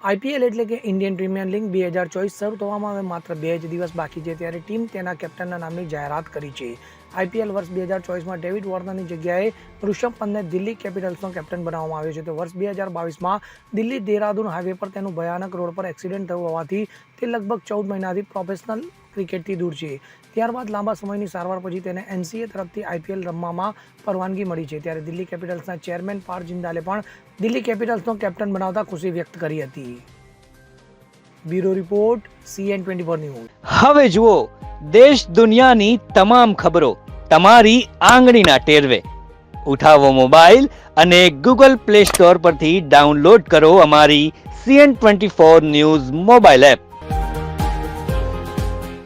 IPL એટલે કે Indian premier league બે હજાર ચોવીસ શરૂ થવામાં હવે માત્ર બે જ દિવસ બાકી છે ત્યારે ટીમ તેના કેપ્ટનના નામની જાહેરાત કરી છે. આઈપીએલ વર્ષ બે હજાર ચોવીસમાં ડેવિડ વોર્નરની જગ્યાએ ઋષભ પંતને દિલ્હી કેપિટલ્સનો કેપ્ટન બનાવવામાં આવ્યો છે. તો વર્ષ બે હજાર બાવીસમાં દિલ્હી દેહરાદૂન હાઈવે પર તેનું ભયાનક રોડ પર એક્સિડન્ટ થયું હોવાથી તે લગભગ ચૌદ મહિનાથી પ્રોફેશનલ ક્રિકેટથી દૂર છે. ત્યારબાદ લાંબા સમયની સારવાર પછી તેને એનસીએ તરફથી આઈપીએલ રમવામાં પરવાનગી મળી છે. ત્યારે દિલ્હી કેપિટલ્સના ચેરમેન પાર જિંદાલે પણ દિલ્હી કેપિટલ્સનો કેપ્ટન બનાવતા ખુશી વ્યક્ત કરી હતી. Bureau report, CN twenty four news. હવે જુઓ, દેશ દુનિયાની તમામ ખબરો તમારી આંગળીના ટેરવે. ઉઠાવો મોબાઈલ અને ગૂગલ પ્લે સ્ટોર પરથી ડાઉનલોડ કરો અમારી CN twenty four news mobile app.